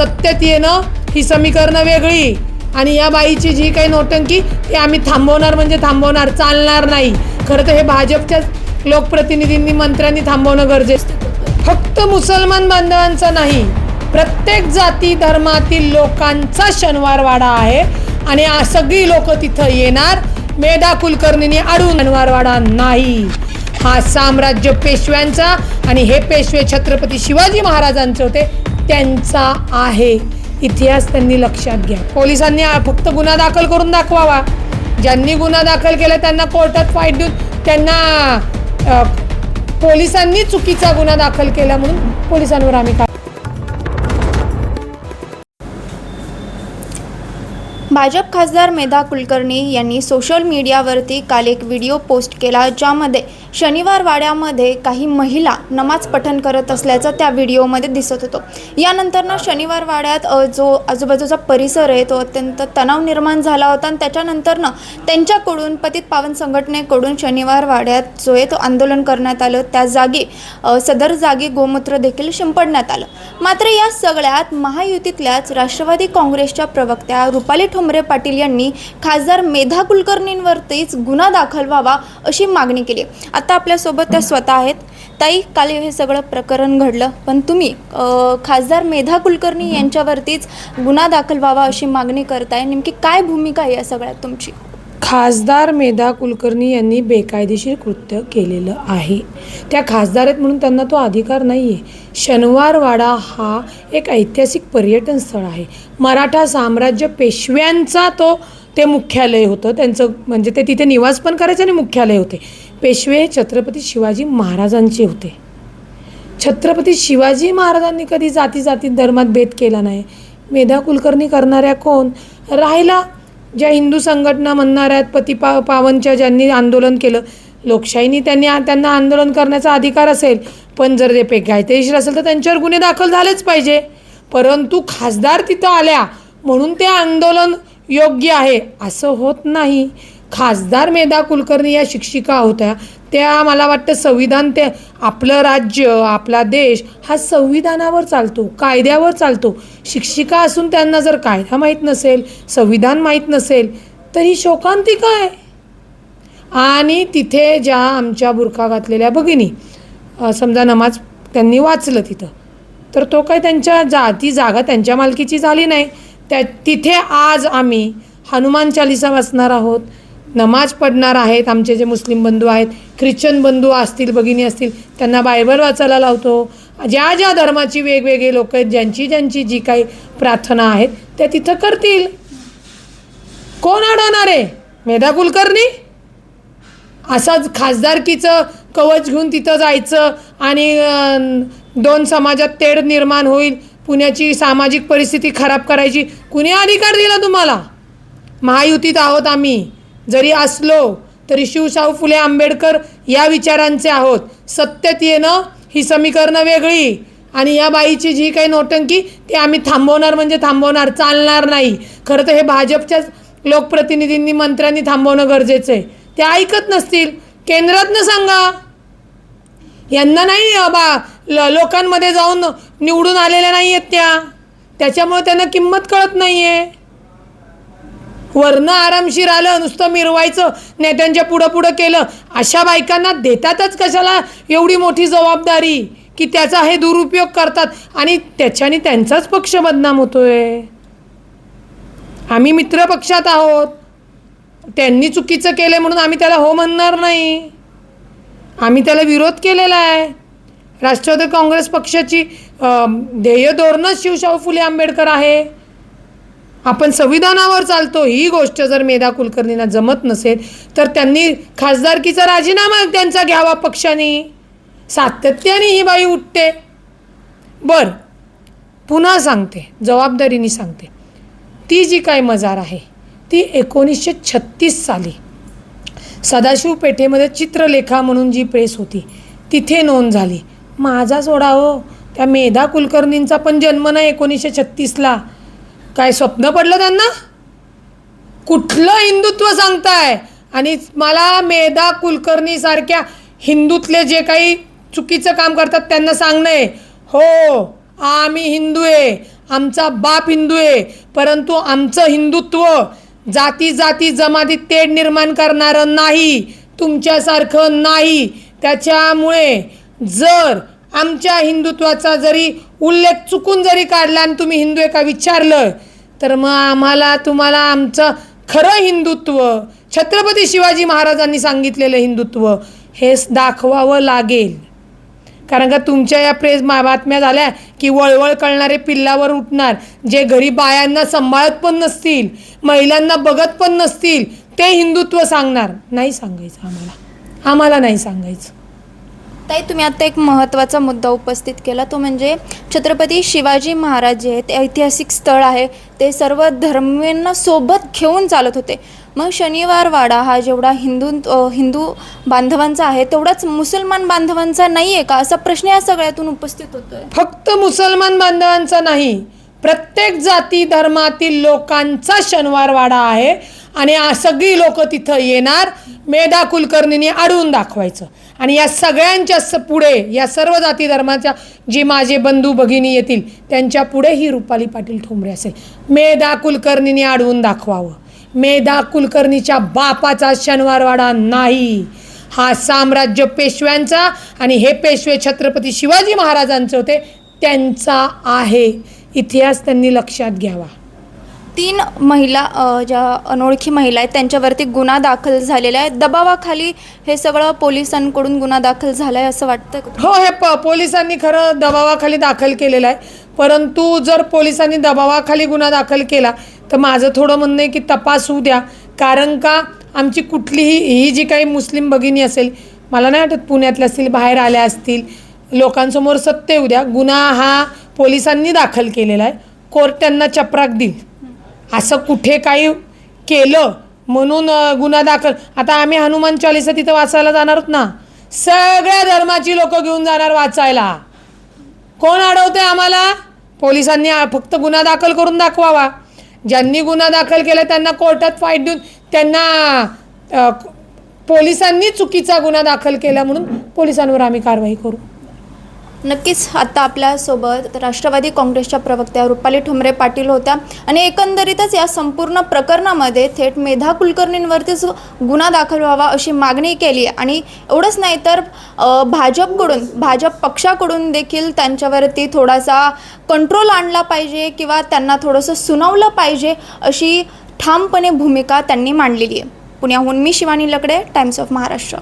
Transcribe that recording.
सत्तेत येणं ही समीकरणं वेगळी. आणि या बाईची जी काही नोटंकी ती आम्ही थांबवणार म्हणजे थांबवणार चालणार नाही. खरं तर हे भाजपच्याच लोकप्रतिनिधींनी मंत्र्यांनी थांबवणं गरजेचं फक्त मुसलमान बांधवांचा नाही प्रत्येक जाती धर्मातील लोकांचा शनिवारवाडा आहे. आणि सगळी लोक तिथं येणार. मेधा कुलकर्णींनी अडून शनिवारवाडा नाही. हा साम्राज्य पेशव्यांचा आणि हे पेशवे छत्रपती शिवाजी महाराजांचे होते. त्यांचा आहे. इतिहास त्यांनी लक्षात घ्या. पोलिसांनी फक्त गुन्हा दाखल करून दाखवावा. ज्यांनी गुन्हा दाखल केला त्यांना कोर्टात फाईट देऊन त्यांना पोलिसांनी चुकीचा गुन्हा दाखल केला म्हणून पोलिसांवर आम्ही भाजप खासदार मेधा कुलकर्णी यांनी सोशल मीडियावरती काल एक व्हिडिओ पोस्ट केला ज्यामध्ये शनिवार वाड्यामध्ये काही महिला नमाज पठण करत असल्याचं त्या व्हिडिओमध्ये दिसत होतं. यानंतरनं शनिवार वाड्यात जो आजूबाजूचा परिसर आहे तो अत्यंत तणाव निर्माण झाला होता आणि त्याच्यानंतरनं त्यांच्याकडून पतित पावन संघटनेकडून शनिवार वाड्यात जो आहे तो आंदोलन करण्यात आलं. त्या जागी सदर जागी गोमूत्र देखील शिंपडण्यात आलं. मात्र या सगळ्यात महायुतीतल्याच राष्ट्रवादी काँग्रेसच्या प्रवक्त्या रुपाली ठोंबरे पाटील यांनी खासदार मेधा कुलकर्णींवरतीच गुन्हा दाखल व्हावा अशी मागणी केली. आता आपल्यासोबत त्या स्वतः आहेत. ताई काल हे सगळं प्रकरण घडलं पण तुम्ही खासदार मेधा कुलकर्णी यांच्यावरतीच गुन्हा दाखल व्हावा अशी मागणी करताय. नेमकी काय भूमिका आहे या सगळ्यात तुमची? खासदार मेधा कुलकर्णी यांनी बेकायदेशीर कृत्य केलेलं आहे. त्या खासदार आहेत म्हणून त्यांना तो अधिकार नाही आहे शनिवारवाडा हा एक ऐतिहासिक पर्यटन स्थळ आहे. मराठा साम्राज्य पेशव्यांचा तो ते मुख्यालय होतं. त्यांचं म्हणजे ते तिथे निवास पण करायचे आणि मुख्यालय होते. पेशवे हे छत्रपती शिवाजी महाराजांचे होते. छत्रपती शिवाजी महाराजांनी कधी जाती जाती धर्मात भेद केला नाही. मेधा कुलकर्णी करणाऱ्या कोण? राहिला ज्या हिंदू संघटना म्हणणाऱ्या आहेत पती पा पावनच्या ज्यांनी आंदोलन केलं लोकशाहीने त्यांनी त्यांना आंदोलन करण्याचा अधिकार असेल पण जर ते बेकायदेशीर असेल तर त्यांच्यावर गुन्हे दाखल झालेच पाहिजे. परंतु खासदार तिथं आल्या म्हणून ते आंदोलन योग्य आहे असं होत नाही. खासदार मेधा कुलकर्णी या शिक्षिका होत्या त्या मला वाटतं संविधान ते आपलं राज्य आपला देश हा संविधानावर चालतो कायद्यावर चालतो. शिक्षिका असून त्यांना जर कायदा माहीत नसेल संविधान माहीत नसेल तर ही शोकांतिका आहे आणि तिथे ज्या आमच्या बुरखा घातलेल्या भगिनी समजा नमाज त्यांनी वाचलं तिथं तर तो काय त्यांच्या जा ती जागा त्यांच्या मालकीची झाली नाही. त्या तिथे आज आम्ही हनुमान चालिसा वाचणार आहोत. नमाज पडणार आहेत आमचे जे मुस्लिम बंधू आहेत ख्रिश्चन बंधू असतील भगिनी असतील त्यांना बायबल वाचायला लावतो. ज्या ज्या धर्माची वेगवेगळे लोक आहेत ज्यांची ज्यांची जी काही प्रार्थना आहेत त्या तिथं करतील. कोण अडवणार आहे मेधा कुलकर्णी? असाच खासदारकीचं कवच घेऊन तिथं जायचं आणि दोन समाजात तेढ निर्माण होईल पुण्याची सामाजिक परिस्थिती खराब करायची कुणी अधिकार दिला तुम्हाला? महायुतीत आहोत आम्ही. जरी असलो तरी शिवशाहू फुले आंबेडकर या विचारांचे आहोत. सत्तेत येणं ही समीकरणं वेगळी. आणि या बाईची जी काही नोटंकी ती आम्ही थांबवणार म्हणजे थांबवणार चालणार नाही. खरं तर हे भाजपच्याच लोकप्रतिनिधींनी मंत्र्यांनी थांबवणं गरजेचं आहे. ते ऐकत नसतील. केंद्रातनं सांगा. यांना नाही बा ल लोकांमध्ये जाऊन निवडून आलेल्या नाही आहेत त्या. त्याच्यामुळे त्यांना किंमत कळत नाही आहे वरनं आरामशीर आलं नुसतं मिरवायचं नेत्यांच्या पुढं पुढं केलं. अशा बायकांना देतातच कशाला एवढी मोठी जबाबदारी की त्याचा हे दुरुपयोग करतात आणि त्याच्याने त्यांचाच पक्ष बदनाम होतोय. आम्ही मित्र पक्षात आहोत. त्यांनी चुकीचं केलं म्हणून आम्ही त्याला हो म्हणणार नाही. आम्ही त्याला विरोध केलेला आहे. राष्ट्रवादी काँग्रेस पक्षाची ध्येय धोरणच शिवशाहू फुले आंबेडकर आहे. आपण संविधानावर चालतो ही गोष्ट जर मेधा कुलकर्णींना जमत नसेल तर त्यांनी खासदारकीचा राजीनामा त्यांचा घ्यावा पक्षाने. सातत्याने ही बाई उठते. बर पुन्हा सांगते जबाबदारीने सांगते. ती जी काय मजार आहे ती एकोणीसशे छत्तीस साली सदाशिव पेठेमध्ये चित्रलेखा म्हणून जी प्रेस होती तिथे नोंद झाली. माझा सोडा हो त्या मेधा कुलकर्णींचा पण जन्म नाही एकोणीसशे छत्तीसला. काय स्वप्न पडलं त्यांना? कुठलं हिंदुत्व सांगताय? आणि मला मेधा कुलकर्णीसारख्या हिंदूतले जे काही चुकीचं काम करतात त्यांना सांगणं आहे. हो आम्ही हिंदू आहे. आमचा बाप हिंदू आहे. परंतु आमचं हिंदुत्व जाती जाती जमाती तेढ निर्माण करणारं नाही तुमच्यासारखं नाही. त्याच्यामुळे जर आमच्या हिंदुत्वाचा जरी उल्लेख चुकून जरी काढला आणि तुम्ही हिंदू एका विचारलं तर मग आम्हाला तुम्हाला आमचं खरं हिंदुत्व छत्रपती शिवाजी महाराजांनी सांगितलेलं हिंदुत्व हे दाखवावं लागेल. कारण का तुमच्या या प्रेस बातम्या झाल्या की वळवळ कळणारे पिल्लावर उठणार जे घरी बायांना सांभाळत पण नसतील महिलांना बघत पण नसतील ते हिंदुत्व सांगणार. नाही सांगायचं आम्हाला. आम्हाला नाही सांगायचं. ताई तुम्ही आता एक महत्त्वाचा मुद्दा उपस्थित केला तो म्हणजे छत्रपती शिवाजी महाराज जे आहेत ते ऐतिहासिक स्थळ आहे ते सर्व धर्मीयांना सोबत घेऊन चालत होते. मग शनिवार वाडा हा जेवढा हिंदू हिंदू बांधवांचा आहे तेवढाच मुसलमान बांधवांचा नाही आहे का? असा प्रश्न या सगळ्यातून उपस्थित होतोय. फक्त मुसलमान बांधवांचा नाही प्रत्येक जाती धर्मातील लोकांचा शनिवार वाडा आहे आणि सगळी लोक तिथं येणार मेधा कुलकर्णीने अडवून दाखवायचं. आणि या सगळ्यांच्या स पुढे या सर्व जाती धर्माच्या जी माझे बंधू भगिनी येतील त्यांच्या पुढे ही रुपाली पाटील ठोंबरे असेल. मेधा कुलकर्णीने अडवून दाखवावं. मेधा कुलकर्णीच्या बापाचा शनिवारवाडा नाही. हा साम्राज्य पेशव्यांचा आणि हे पेशवे छत्रपती शिवाजी महाराजांचे होते त्यांचा आहे. इतिहास त्यांनी लक्षात घ्यावा. तीन महिला ज्या अनोळखी महिला आहेत त्यांच्यावरती गुन्हा दाखल झालेला आहे. दबावाखाली हे सगळं पोलिसांकडून गुन्हा दाखल झाला आहे असं वाटतं का? हो हे प पोलिसांनी खरं दबावाखाली दाखल केलेलं आहे. परंतु जर पोलिसांनी दबावाखाली गुन्हा दाखल केला तर माझं थोडं म्हणणं आहे की तपास होऊ द्या. कारण का आमची कुठलीही ही जी काही मुस्लिम भगिनी असेल मला नाही वाटत पुण्यातल्या असतील बाहेर आल्या असतील लोकांसमोर सत्य येऊ द्या. गुन्हा हा पोलिसांनी दाखल केलेला आहे. कोर्ट त्यांना चपराक देईल. असं कुठे काही केलं म्हणून गुन्हा दाखल. आता आम्ही हनुमान चालिसा तिथं वाचायला जाणार आहोत ना. सगळ्या धर्माची लोक घेऊन जाणार वाचायला. कोण अडवते आम्हाला? पोलिसांनी फक्त गुन्हा दाखल करून दाखवावा. ज्यांनी गुन्हा दाखल केला त्यांना कोर्टात फाईट देऊन त्यांना पोलिसांनी चुकीचा गुन्हा दाखल केला म्हणून पोलिसांवर आम्ही कारवाई करू. नक्कीच आता आपल्यासोबत राष्ट्रवादी काँग्रेसच्या प्रवक्त्या रुपाली ठुमरे पाटील होत्या आणि एकंदरीतच या संपूर्ण प्रकरणामध्ये थेट मेधा कुलकर्णींवरतीच गुन्हा दाखल व्हावा अशी मागणी केली आहे आणि एवढंच नाही तर भाजपकडून भाजप पक्षाकडून देखील त्यांच्यावरती थोडासा कंट्रोल आणला पाहिजे किंवा त्यांना थोडंसं सुनावलं पाहिजे अशी ठामपणे भूमिका त्यांनी मांडलेली आहे. पुण्याहून मी शिवानी लकडे टाइम्स ऑफ महाराष्ट्र